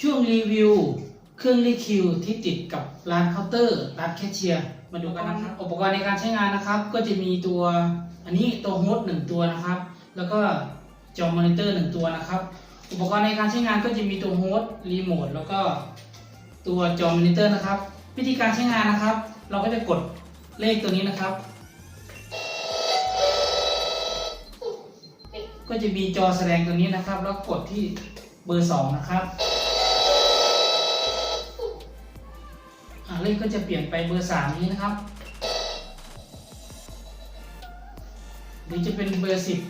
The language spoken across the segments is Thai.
ช่วงรีวิว เครื่องรีคิวที่ติดกับร้านเคาน์เตอร์ร้านแคชเชียร์มาดูกันนะครับอุปกรณ์ในการใช้งานนะครับ ก็จะมีตัวอันนี้ตัวโฮสต์หนึ่งตัวนะครับ แล้วก็จอมอนิเตอร์หนึ่งตัวนะครับ อุปกรณ์ในการใช้งานก็จะมีตัวโฮสต์รีโมทแล้วก็ตัวจอมอนิเตอร์นะครับ วิธีการใช้งานนะครับ เราก็จะกดเลขตัวนี้นะครับ ก็จะมีจอแสดงตัวนี้นะครับ แล้วกดที่เบอร์สองนะครับ เลขก็จะเปลี่ยนไปเบอร์สามนี้นะครับ หรือจะเป็นเบอร์สิบ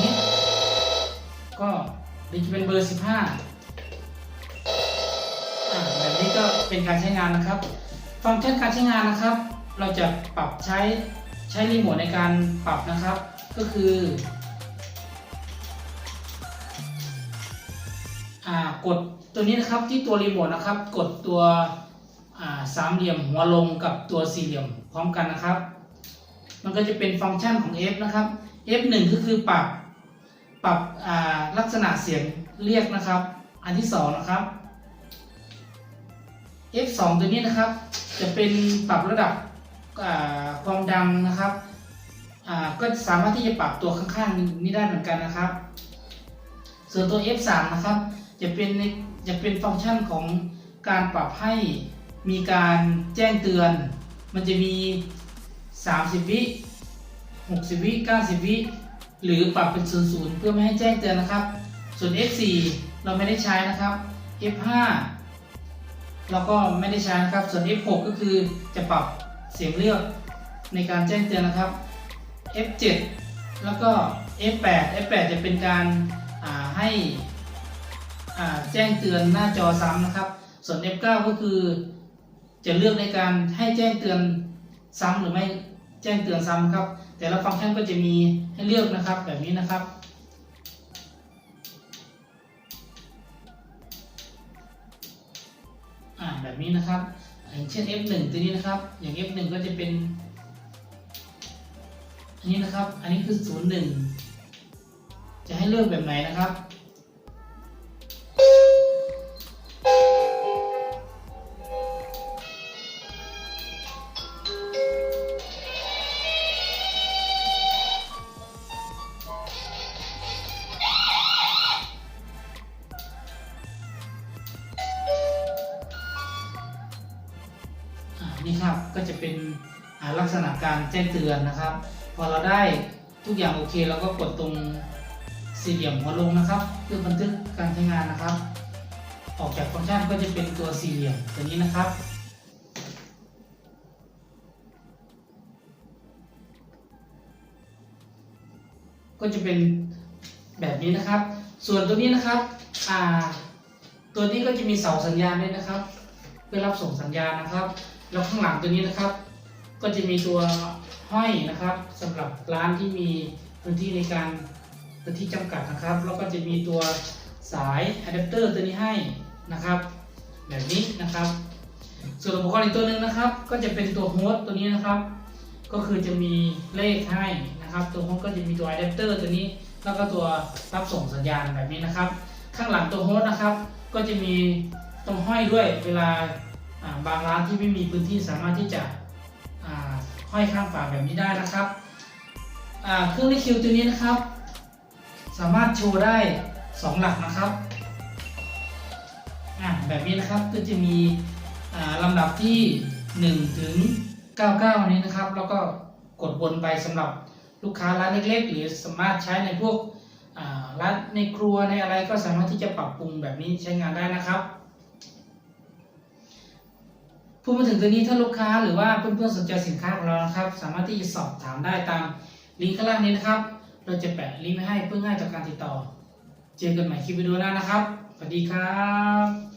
นี้ก็หรือจะเป็นเบอร์สิบห้าอ่าแบบนี้ก็เป็นการใช้งานนะครับ ฟังก์ชันการใช้งานนะครับ เราจะปรับใช้ใช้รีโมทในการปรับนะครับ ก็คือ กดตัวนี้นะครับที่ตัวรีโมทนะครับ กดตัวสามเหลี่ยมหัวลงกับตัวสี่เหลี่ยมพร้อมกันนะครับ มันก็จะเป็นฟังก์ชันของ F นะครับ F1 ก็คือปรับปรับลักษณะเสียงเรียกนะครับ อันที่สองนะครับ F2 ตัวนี้นะครับ จะเป็นปรับระดับความดังนะครับก็สามารถที่จะปรับตัวข้างๆนี้ได้เหมือนกันนะครับ ส่วนตัว F3 นะครับ จะเป็นในจะเป็นฟังก์ชันของการปรับให้มีการแจ้งเตือน มันจะมี 30 วิ 60 วิ 90 วิ หรือปรับเป็น 00 เพื่อไม่ให้แจ้งเตือนนะครับ ส่วน F4 เราไม่ได้ใช้นะครับ F5 เราก็ไม่ได้ใช้นะครับ ส่วน F6 ก็คือจะปรับเสียงเรียกในการแจ้งเตือนนะครับ F7 แล้วก็ F8 F8 จะเป็นการาให้ แจ้งเตือนหน้าจอซ้ำนะครับ ส่วน F9 ก็คือ จะเลือกในการให้แจ้งเตือนซ้ำหรือไม่แจ้งเตือนซ้ำครับ แต่ละฟังก์ชันก็จะมีให้เลือกนะครับแบบนี้นะครับแบบนี้นะครับอย่างเช่น F1 ตัวนี้นะครับ อย่าง F1 ก็จะเป็น อันนี้นะครับ อันนี้คือ 01 จะให้เลือกแบบไหนนะครับ นี่ครับก็จะเป็นลักษณะการแจ้งเตือนนะครับ พอเราได้ทุกอย่างโอเคเราก็กดตรงสี่เหลี่ยมหัวลงนะครับ เพื่อบันทึกการใช้งานนะครับ ออกจากฟังก์ชันก็จะเป็นตัวสี่เหลี่ยมตัวนี้นะครับก็จะเป็นแบบนี้นะครับ ส่วนตัวนี้นะครับ ตัวนี้ก็จะมีเสาสัญญาณด้วยนะครับ เพื่อรับส่งสัญญาณนะครับ แล้วข้างหลังตัวนี้นะครับ ก็จะมีตัวห้อยนะครับสำหรับร้านที่มีพื้นที่ในการพื้นที่จำกัดนะครับ แล้วก็จะมีตัวสายอะแดปเตอร์ตัวนี้ให้นะครับ แบบนี้นะครับ ส่วนอุปกรณ์อีกตัวหนึ่งนะครับ ก็จะเป็นตัวโฮสต์ตัวนี้นะครับ ก็คือจะมีเลขให้นะครับ ตัวโฮสต์ก็จะมีตัวอะแดปเตอร์ตัวนี้ แล้วก็ตัวรับส่งสัญญาณแบบนี้นะครับ ข้างหลังตัวโฮสต์นะครับ ก็จะมีตรงห้อยด้วยเวลา บางร้านที่ไม่มีพื้นที่สามารถที่จะห้อยข้างฝาแบบนี้ได้นะครับเครื่องรีคิวตัวนี้นะครับ สามารถโชว์ได้ 2 หลักนะครับแบบนี้นะครับก็จะมีลำดับที่ 1 ถึง 99 นี้นะครับ แล้วก็กดวนไปสำหรับลูกค้าร้านเล็กๆ หรือสามารถใช้ในพวกร้านในครัวในอะไรก็สามารถที่จะปรับปรุงแบบนี้ใช้งานได้นะครับ พูดมาถึงตัวนี้ถ้าลูกค้าหรือว่าเพื่อนๆสนใจสินค้าของเรานะครับ สามารถที่จะสอบถามได้ตามลิงก์ข้างล่างนี้นะครับ เราจะแปะลิงก์ไว้ให้เพื่อง่ายต่อการติดต่อ เจอกันใหม่คลิปวิดีโอหน้านะครับ สวัสดีครับ